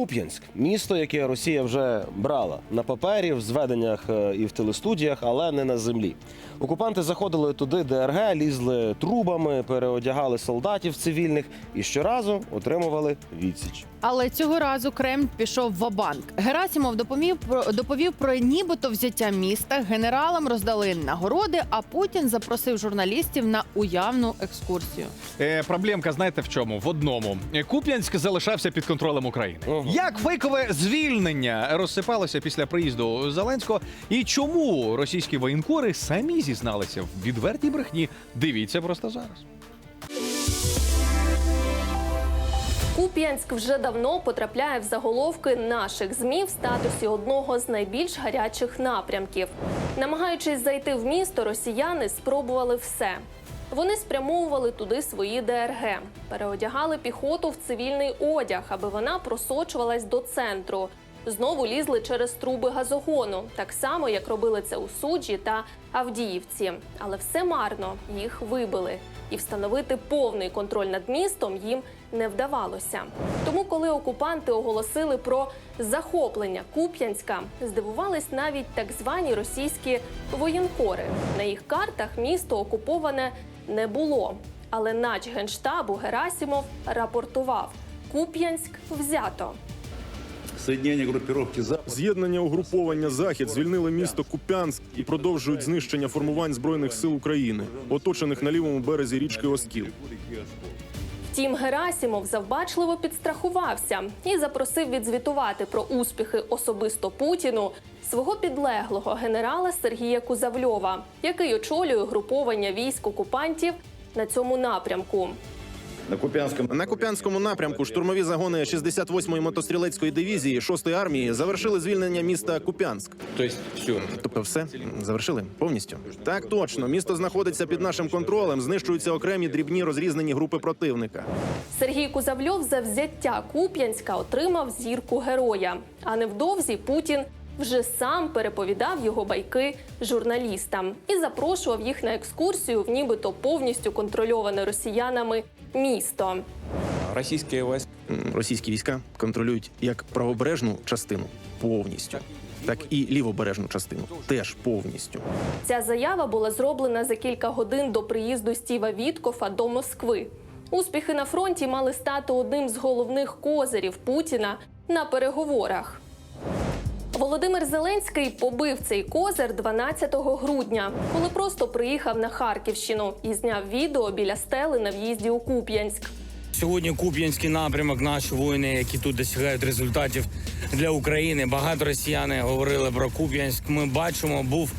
Куп'янськ місто, яке Росія вже брала на папері, в зведеннях е, і в телестудіях, але не на землі. Окупанти заходили туди ДРГ, лізли трубами, переодягали солдатів цивільних і щоразу отримували відсіч. Але цього разу Кремль пішов в банк Герасімов доповів про доповів про нібито взяття міста. Генералам роздали нагороди, а Путін запросив журналістів на уявну екскурсію. Е, проблемка, знаєте в чому? В одному. Куп'янськ залишався під контролем України. Ага. Як фейкове звільнення розсипалося після приїзду Зеленського, і чому російські воєнкори самі зізналися в відвертій брехні? Дивіться просто зараз. Куп'янськ вже давно потрапляє в заголовки наших змі в статусі одного з найбільш гарячих напрямків. Намагаючись зайти в місто, росіяни спробували все. Вони спрямовували туди свої ДРГ, переодягали піхоту в цивільний одяг, аби вона просочувалась до центру. Знову лізли через труби газогону, так само як робили це у суджі та Авдіївці. Але все марно їх вибили, і встановити повний контроль над містом їм не вдавалося. Тому, коли окупанти оголосили про захоплення Куп'янська, здивувались навіть так звані російські воєнкори. На їх картах місто окуповане не було. Але нач генштабу Герасімов рапортував: Куп'янськ взято. Соединение группировки «Запад» З'єднання угруповання Захід звільнили місто Куп'янськ і продовжують знищення формувань збройних сил України, оточених на лівому березі річки Оскіл. Втім, Герасімов завбачливо підстрахувався і запросив відзвітувати про успіхи особисто Путіну свого підлеглого генерала Сергія Кузавльова, який очолює груповання військ окупантів на цьому напрямку. На Купянском На Куп'янському напрямку штурмові загони 68-ї мотострілецької дивізії 6-ї армії завершили звільнення міста Куп'янськ. То все. Тобто, все завершили повністю. Так точно, місто знаходиться під нашим контролем. Знищуються окремі дрібні розрізнені групи противника. Сергій Кузавльов за взяття Куп'янська отримав зірку героя. А невдовзі Путін вже сам переповідав його байки журналістам і запрошував їх на екскурсію в нібито повністю контрольоване росіянами місто. Российские войска Російські війська контролюють як правобережну частину повністю, так і лівобережну частину теж повністю. Ця заява була зроблена за кілька годин до приїзду Стіва Віткофа до Москви. Успіхи на фронті мали стати одним з головних козирів Путіна на переговорах. Володимир Зеленський побив цей козир 12 грудня, коли просто приїхав на Харківщину і зняв відео біля стели на в'їзді у Куп'янськ. Сьогодні Куп'янський напрямок, наші воїни, які тут досягають результатів для України. Багато росіяни говорили про Куп'янськ. Ми бачимо, був.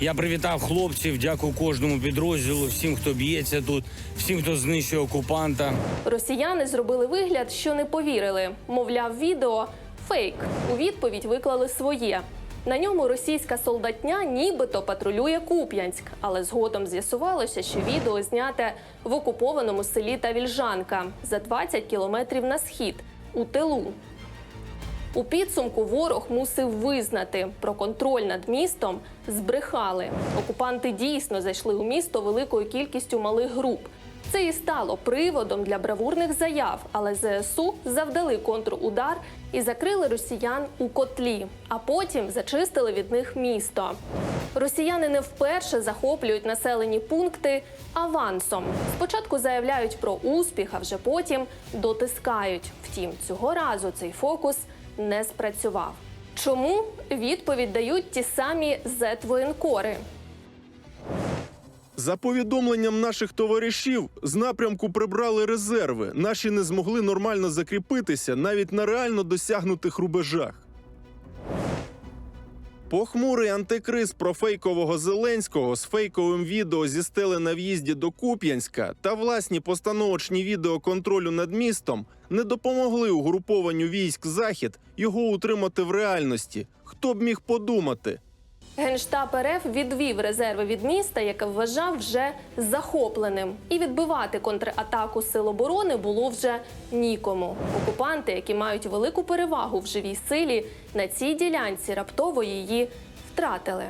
Я привітав хлопців. Дякую кожному підрозділу, всім, хто б'ється тут, всім, хто знищує окупанта. Росіяни зробили вигляд, що не повірили. Мовляв, відео фейк. У відповідь виклали своє. На ньому російська солдатня нібито патрулює Куп'янськ, але згодом з'ясувалося, що відео зняте в окупованому селі Тавільжанка за 20 кілометрів на схід у тилу. У підсумку ворог мусив визнати про контроль над містом збрехали. Окупанти дійсно зайшли у місто великою кількістю малих груп. Це і стало приводом для бравурних заяв, але ЗСУ завдали контрудар і закрили росіян у котлі, а потім зачистили від них місто. Росіяни не вперше захоплюють населені пункти авансом. Спочатку заявляють про успіх, а вже потім дотискають. Втім, цього разу цей фокус не спрацював. Чому відповідь дають ті самі зет-воєнкори? За повідомленням наших товаришів, з напрямку прибрали резерви. Наші не змогли нормально закріпитися навіть на реально досягнутих рубежах. Похмурий антикриз про фейкового Зеленського з фейковим відео зі стели на в'їзді до Куп'янська та власні постановочні відео контролю над містом не допомогли угрупованню військ Захід його утримати в реальності. Хто б міг подумати? Генштаб РФ відвів резерви від міста, яке вважав вже захопленим, і відбивати контратаку сил оборони було вже нікому. Окупанти, які мають велику перевагу в живій силі, на цій ділянці раптово її втратили.